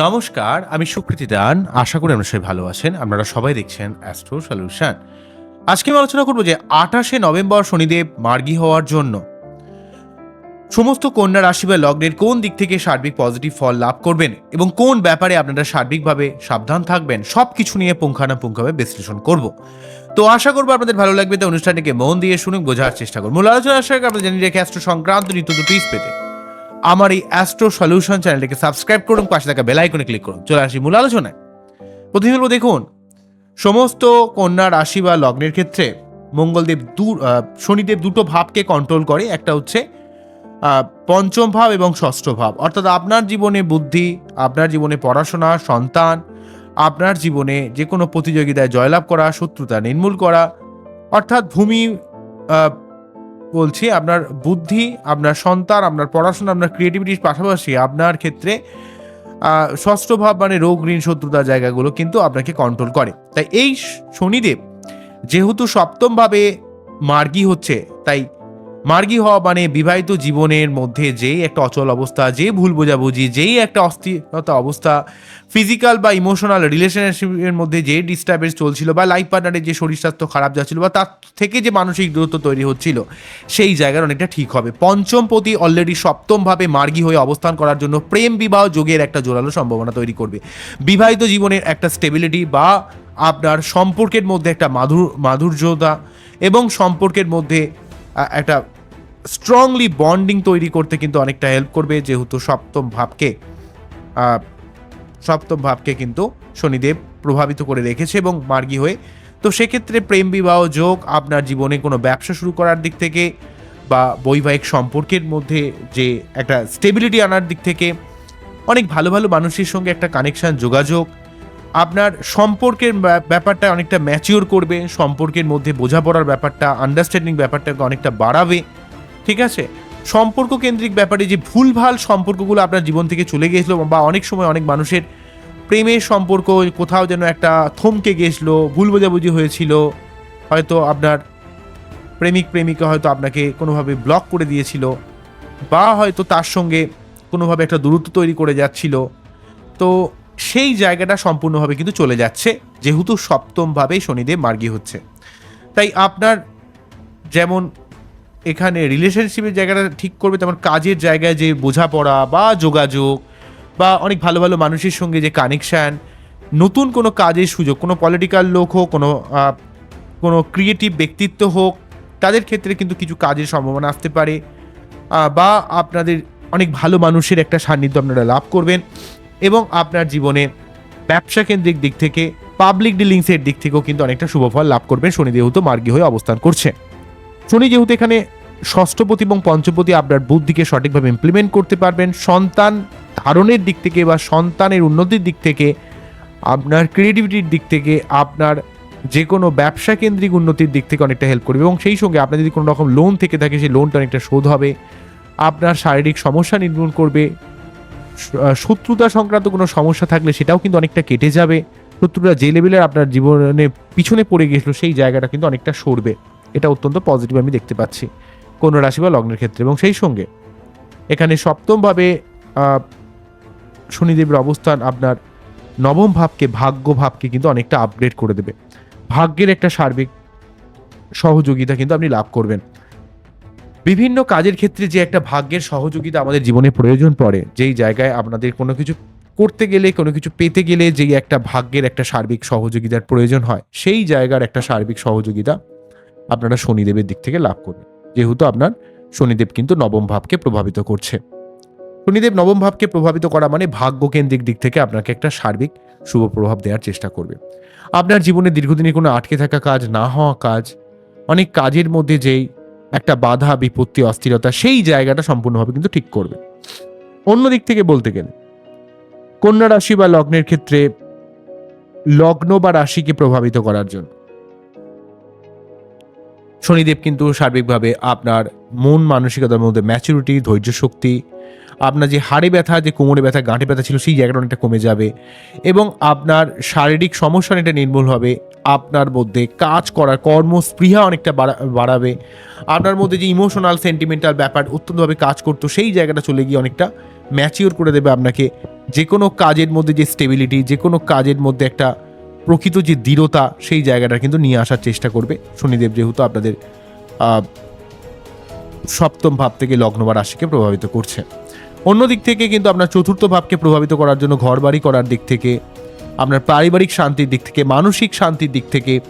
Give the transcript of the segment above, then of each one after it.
নমস্কার, আমি সুকৃতি দান। আশা করি আপনারা সবাই ভালো আছেন। আপনারা সবাই দেখছেন অ্যাস্ট্রো সলিউশন আজকে আমি আলোচনা করব যে আঠাশে নভেম্বর শনিদেব মার্গী হওয়ার জন্য। সমস্ত কন্যা রাশি বা লগ্নের কোন দিক থেকে সার্বিক পজিটিভ ফল লাভ করবেন এবং কোন ব্যাপারে আপনারা সার্বিকভাবে সাবধান থাকবেন সব কিছু নিয়ে পুঙ্খানুপুঙ্খভাবে বিশ্লেষণ করব। তো আশা করব আপনাদের ভালো লাগবে। তো অনুষ্ঠানটিকে মন দিয়ে শুনুন, বোঝার চেষ্টা করুন। মূল আলোচনা আশা আপনাদের জানিয়ে রেখে অ্যাস্ট্রো সংক্রান্ত নিত্য টিপস পেতে আমার এই অ্যাস্ট্রো সলিউশন চ্যানেলটিকে সাবস্ক্রাইব করুন, পাশে থাকা বেল আইকনে ক্লিক করুন। চলে আসি মূল আলোচনায়। প্রথমে বলব, দেখুন, সমস্ত কন্যা রাশি বা লগ্নের ক্ষেত্রে মঙ্গলদেব দু শনিদেব দুটো ভাবকে কন্ট্রোল করে। একটা হচ্ছে পঞ্চম ভাব এবং ষষ্ঠ ভাব। অর্থাৎ আপনার জীবনে বুদ্ধি, আপনার জীবনে পড়াশোনা, সন্তান, আপনার জীবনে যে কোনো প্রতিযোগিতায় জয়লাভ করা, শত্রুতা নির্মূল করা, অর্থাৎ ভূমি বলছি, আপনার বুদ্ধি, আপনার সন্তান, আপনার পড়াশোনা, আপনার ক্রিয়েটিভিটির পাশাপাশি আপনার ক্ষেত্রে ষষ্ঠ ভাব মানে রোগ, ঋণ শত্রুতার জায়গাগুলো কিন্তু আপনাকে কন্ট্রোল করে। তাই এই শনিদেব যেহেতু সপ্তমভাবে মার্গী হচ্ছে, তাই মার্গী হওয়া মানে বিবাহিত জীবনের মধ্যে যেই একটা অচল অবস্থা, যে ভুল বোঝাবুঝি, যেই একটা অস্থিরতা অবস্থা ফিজিক্যাল বা ইমোশনাল রিলেশনশিপের মধ্যে যে ডিস্টার্বেন্স চলছিল বা লাইফ পার্টনারের যে শরীর স্বাস্থ্য খারাপ যাচ্ছিল বা তার থেকে যে মানসিক দূরত্ব তৈরি হচ্ছিল, সেই জায়গার অনেকটা ঠিক হবে। পঞ্চম পতি অলরেডি সপ্তমভাবে মার্গী হয়ে অবস্থান করার জন্য প্রেম বিবাহ যোগের একটা জোরালো সম্ভাবনা তৈরি করবে। বিবাহিত জীবনের একটা স্টেবিলিটি বা আপনার সম্পর্কের মধ্যে একটা মাধুর, মাধুর্যতা এবং সম্পর্কের মধ্যে একটা স্ট্রংলি বন্ডিং তৈরি করতে কিন্তু অনেকটা হেল্প করবে, যেহেতু সপ্তম ভাবকে সপ্তম ভাবকে কিন্তু শনিদেব প্রভাবিত করে রেখেছে এবং মার্গী হয়ে। তো সেক্ষেত্রে প্রেম বিবাহ যোগ, আপনার জীবনে কোনো ব্যবসা শুরু করার দিক থেকে বা বৈবাহিক সম্পর্কের মধ্যে যে একটা স্টেবিলিটি আনার দিক থেকে, অনেক ভালো ভালো মানুষের সঙ্গে একটা কানেকশান যোগাযোগ আপনার সম্পর্কের ব্যা- ব্যাপারটা অনেকটা ম্যাচিওর করবে, সম্পর্কের মধ্যে বোঝাপড়ার ব্যাপারটা আন্ডারস্ট্যান্ডিং ব্যাপারটাকে অনেকটা বাড়াবে, ঠিক আছে? সম্পর্ক কেন্দ্রিক ব্যাপারে যে ভুলভাল সম্পর্কগুলো আপনার জীবন থেকে চলে গিয়েছিল বা অনেক সময় অনেক মানুষের প্রেমের সম্পর্ক, কোথাও যেন একটা থমকে গিয়েছিল, ভুল বোঝাবুঝি হয়েছিল, হয়তো আপনার প্রেমিক প্রেমিকা হয়তো আপনাকে কোনোভাবে ব্লক করে দিয়েছিল বা হয়তো তার সঙ্গে কোনোভাবে একটা দূরত্ব তৈরি করে যাচ্ছিল। তো সেই জায়গাটা সম্পূর্ণভাবে কিন্তু চলে যাচ্ছে, যেহেতু সপ্তমভাবেই শনিদেব মার্গী হচ্ছে। তাই আপনার যেমন এখানে রিলেশনশিপের জায়গাটা ঠিক করবে, তেমন কাজের জায়গায় যে বোঝাপড়া বা যোগাযোগ বা অনেক ভালো ভালো মানুষের সঙ্গে যে কানেকশান নতুন কোনো কাজের সুযোগ, কোনো পলিটিক্যাল লোক হোক, কোনো কোনো ক্রিয়েটিভ ব্যক্তিত্ব হোক, তাদের ক্ষেত্রে কিন্তু কিছু কাজের সম্ভাবনা আসতে পারে। বা আপনাদের অনেক ভালো মানুষের একটা সান্নিধ্য আপনারা লাভ করবেন। এবং আপনার জীবনে ব্যবসা কেন্দ্রিক দিক থেকে পাবলিক ডিলিংসের দিক থেকেও কিন্তু অনেকটা শুভফল লাভ করবেন। শনি যেহেতু মার্গী হয়ে অবস্থান করছে। শনি যেহেতু এখানে ষষ্ঠপতি এবং পঞ্চপতি আপনার বুদ্ধিকে সঠিকভাবে ইমপ্লিমেন্ট করতে পারবেন। সন্তান ধারণের দিক থেকে বা সন্তানের উন্নতির দিক থেকে, আপনার ক্রিয়েটিভিটির দিক থেকে, আপনার যে কোনো ব্যবসা কেন্দ্রিক উন্নতির দিক থেকে অনেকটা হেল্প করবে। এবং সেই সঙ্গে আপনার যদি কোনো রকম লোন থেকে থাকে, সেই লোনটা অনেকটা শোধ হবে। আপনার শারীরিক সমস্যা নির্মূল করবে। শত্রুতা সংক্রান্ত কোনো সমস্যা থাকলে সেটাও কিন্তু অনেকটা কেটে যাবে। শত্রুরা যে লেভেলের আপনার জীবনে পিছনে পড়ে গিয়েছিল, সেই জায়গাটা কিন্তু অনেকটা সরবে। এটা অত্যন্ত পজিটিভ আমি দেখতে পাচ্ছি কোনো রাশি বা লগ্নের ক্ষেত্রে। এবং সেই সঙ্গে এখানে সপ্তমভাবে শনিদেবের অবস্থান আপনার নবম ভাবকে, ভাগ্য ভাবকে কিন্তু অনেকটা আপগ্রেড করে দেবে। ভাগ্যের একটা সার্বিক সহযোগিতা কিন্তু আপনি লাভ করবেন। বিভিন্ন কাজের ক্ষেত্রে যে একটা ভাগ্যের সহযোগিতা আমাদের জীবনে প্রয়োজন পড়ে, যেই জায়গায় আপনাদের কোনো কিছু করতে গেলে, কোনো কিছু পেতে গেলে যেই একটা ভাগ্যের একটা সার্বিক সহযোগিতার প্রয়োজন হয়, সেই জায়গার একটা সার্বিক সহযোগিতা আপনারা শনিদেবের দিক থেকে লাভ করবেন। যেহেতু আপনার শনিদেব কিন্তু নবম ভাবকে প্রভাবিত করছে। শনিদেব নবম ভাবকে প্রভাবিত করা মানে ভাগ্যকেন্দ্রিক দিক থেকে আপনাকে একটা সার্বিক শুভ প্রভাব দেওয়ার চেষ্টা করবে। আপনার জীবনে দীর্ঘদিনের কোনো আটকে থাকা কাজ, না হওয়া কাজ, অনেক কাজের মধ্যে যেই একটা বাধা, বিপত্তি, অস্থিরতা, সেই জায়গাটা সম্পূর্ণভাবে কিন্তু ঠিক করবে। অন্য দিক থেকে বলতে গেলে, কন্যা রাশি বা লগ্নের ক্ষেত্রে লগ্ন বা রাশিকে প্রভাবিত করার জন্য। শনিদেব কিন্তু সার্বিকভাবে আপনার মন মানসিকতার মধ্যে ম্যাচুরিটি ধৈর্য শক্তি, আপনার যে হাড়ে ব্যথা, যে কোমরে ব্যথা, গাঁটে ব্যথা ছিল, সেই জায়গাটা অনেকটা কমে যাবে এবং আপনার শারীরিক সমস্যা অনেকটা নির্মূল হবে। আপনার মধ্যে কাজ করার কর্মস্পৃহা অনেকটা বাড়া- বাড়াবে। আপনার মধ্যে যে ইমোশনাল সেন্টিমেন্টাল ব্যাপার অত্যন্তভাবে কাজ করতো, সেই জায়গাটা চলে গিয়ে অনেকটা ম্যাচিওর করে দেবে আপনাকে। যে কোনো কাজের মধ্যে যে স্টেবিলিটি যে কোনো কাজের মধ্যে একটা প্রকৃত যে দৃঢ়তা, সেই জায়গাটা কিন্তু নিয়ে আসার চেষ্টা করবে শনিদেব যেহেতু আপনাদের সপ্তম ভাব থেকে লগ্ন বা রাশিকে প্রভাবিত করছে। অন্য দিক থেকে কিন্তু আপনার চতুর্থ ভাবকে প্রভাবিত করার জন্য ঘর বাড়ি করার দিক থেকে আপনার পারিবারিক শান্তির দিক থেকে, মানসিক শান্তির দিক থেকে,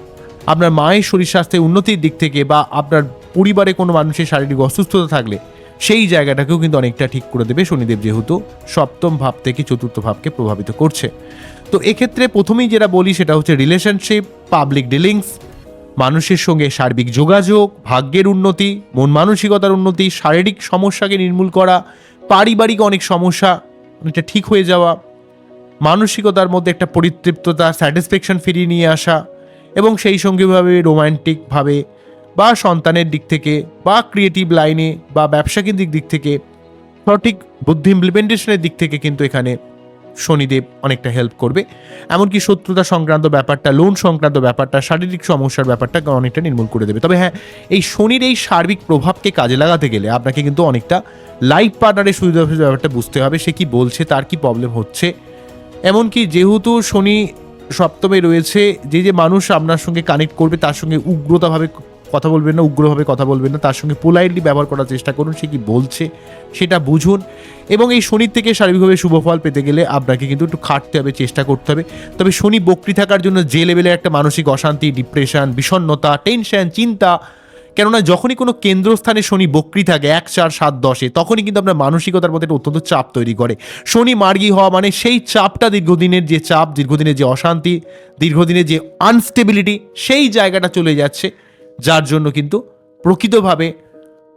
আপনার মায়ের শরীর স্বাস্থ্যের উন্নতির দিক থেকে বা আপনার পরিবারে কোনো মানুষের শারীরিক অসুস্থতা থাকলে সেই জায়গাটাকেও কিন্তু অনেকটা ঠিক করে দেবে শনিদেব যেহেতু সপ্তম ভাব থেকে চতুর্থ ভাবকে প্রভাবিত করছে। তো এক্ষেত্রে প্রথমেই যেটা বলি সেটা হচ্ছে রিলেশনশিপ পাবলিক ডিলিংস মানুষের সঙ্গে সার্বিক যোগাযোগ, ভাগ্যের উন্নতি, মন মানসিকতার উন্নতি, শারীরিক সমস্যাকে নির্মূল করা, পারিবারিক অনেক সমস্যা, অনেকটা ঠিক হয়ে যাওয়া মানসিকতার মধ্যে একটা পরিতৃপ্ততা স্যাটিসফ্যাকশন ফিরিয়ে নিয়ে আসা এবং সেই সঙ্গেভাবে রোমান্টিকভাবে বা সন্তানের দিক থেকে বা ক্রিয়েটিভ লাইনে বা ব্যবসা কেন্দ্রিক দিক থেকে, সঠিক বুদ্ধি ইমপ্লিমেন্টেশনের দিক থেকে কিন্তু এখানে শনিদেব অনেকটা হেল্প করবে। এমনকি শত্রুতা সংক্রান্ত ব্যাপারটা লোন সংক্রান্ত ব্যাপারটা, শারীরিক সমস্যার ব্যাপারটা অনেকটা নির্মূল করে দেবে। তবে হ্যাঁ এই শনির এই সার্বিক প্রভাবকে কাজে লাগাতে গেলে আপনাকে কিন্তু অনেকটা লাইফ পার্টনারের সুবিধা ব্যাপারটা বুঝতে হবে, সে কি বলছে, তার কি প্রবলেম হচ্ছে এমনকি যেহেতু শনি সপ্তমে রয়েছে, যে যে মানুষ আপনার সঙ্গে কানেক্ট করবে, তার সঙ্গে উগ্রতাভাবে কথা বলবেন না, উগ্রভাবে কথা বলবেন না, তার সঙ্গে পোলাইটলি ব্যবহার করার চেষ্টা করুন, সে কি বলছে সেটা বুঝুন। এবং এই শনির থেকে শারীরিকভাবে শুভ ফল পেতে গেলে আপনাকে কিন্তু একটু খাটতে হবে, চেষ্টা করতে হবে। তবে শনি বক্রি থাকার জন্য যে লেভেলের একটা মানসিক অশান্তি ডিপ্রেশন বিষণ্ণতা টেনশন চিন্তা কেননা যখনই কোনো কেন্দ্রস্থানে শনি বক্রি থাকে, এক, চার, সাত, দশে, তখনই কিন্তু আপনার মানসিকতার মধ্যে অত্যন্ত চাপ তৈরি করে। শনি মার্গী হওয়া মানে সেই চাপটা দীর্ঘদিনের যে চাপ, দীর্ঘদিনের যে অশান্তি, দীর্ঘদিনের যে আনস্টেবিলিটি সেই জায়গাটা চলে যাচ্ছে, যার জন্য কিন্তু প্রকৃতভাবে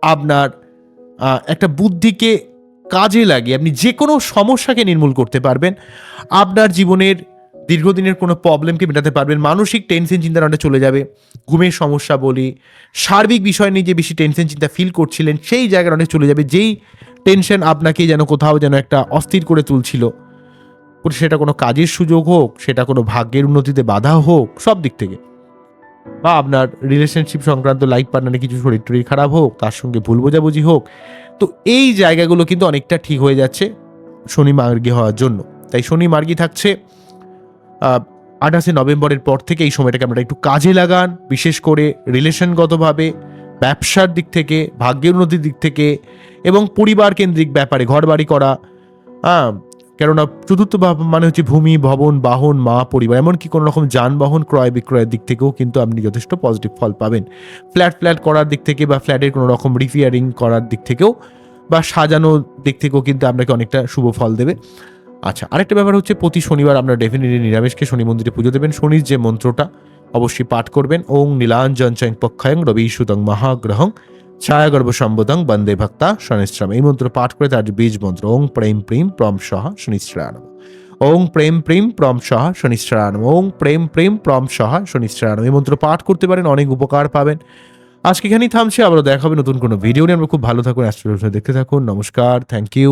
আপনার একটা বুদ্ধিকে কাজে লাগিয়ে আপনি যে কোনো সমস্যাকে নির্মূল করতে পারবেন। আপনার জীবনের দীর্ঘদিনের কোনো প্রবলেমকে মেটাতে পারবেন। মানসিক টেনশন চিন্তাটা চলে যাবে। ঘুমের সমস্যা বলি, সার্বিক বিষয় নিয়ে যে বেশি টেনশন চিন্তা ফিল করছিলেন, সেই জায়গাটা অনেক চলে যাবে। যেই টেনশন আপনাকে যেন কোথাও যেন একটা অস্থির করে তুলছিল। সেটা কোনো কাজের সুযোগ হোক, সেটা কোনো ভাগ্যের উন্নতিতে বাধা হোক, সব দিক থেকে। বা আপনার রিলেশনশিপ সংক্রান্ত লাইফ পার্টনারে কিছু শরীর টরীর খারাপ হোক, তার সঙ্গে ভুল বোঝাবুঝি হোক, তো এই জায়গাগুলো কিন্তু অনেকটা ঠিক হয়ে যাচ্ছে শনি মার্গী হওয়ার জন্য। তাই শনি মার্গী থাকছে। আঠাশে নভেম্বরের পর থেকে এই সময়টাকে আপনারা একটু কাজে লাগান, বিশেষ করে রিলেশনগতভাবে, ব্যবসার দিক থেকে, ভাগ্যের উন্নতির দিক থেকে এবং পরিবার কেন্দ্রিক ব্যাপারে ঘর বাড়ি করা। হ্যাঁ কেননা চতুর্থ ভাব মানে হচ্ছে ভূমি, ভবন, বাহন, মা, পরিবার। এমনকি কোনো রকম যানবাহন ক্রয় বিক্রয়ের দিক থেকেও কিন্তু আপনি যথেষ্ট পজিটিভ ফল পাবেন। ফ্ল্যাট ফ্ল্যাট করার দিক থেকে বা ফ্ল্যাটের কোনো রকম রিপেয়ারিং করার দিক থেকেও বা সাজানোর দিক থেকেও কিন্তু আপনাকে অনেকটা শুভ ফল দেবে। আচ্ছা আরেকটা ব্যাপার হচ্ছে প্রতি শনিবার আপনারা ডেফিনেটলি নিরামিষকে শনি মন্দিরে পুজো দেবেন। শনির যে মন্ত্রটা অবশ্যই পাঠ করবেন। ওং নীলাঞ্জন চৈং পক্ষয়ং রবি সুতং মহাগ্রহং ছায়াগর্ভ সম্বোধং বন্দে ভক্তা শনিশ্রাম এই মন্ত্র পাঠ করে তার বীজ মন্ত্র, ওং প্রেম প্রেম প্রম সহ শনিশ্রায়ণম ওং প্রেম প্রেম প্রম সহ শনিশ্রায়ণম ওং প্রেম প্রেম প্রম সহ শনিশ্রায়ণম এই মন্ত্র পাঠ করতে পারেন, অনেক উপকার পাবেন। আজকে এখানেই থামছি, আবারও দেখা হবে নতুন কোনো ভিডিও নিয়ে। আমরা খুব ভালো থাকুন অ্যাস্ট্রোলজি দেখতে থাকুন। নমস্কার থ্যাংক ইউ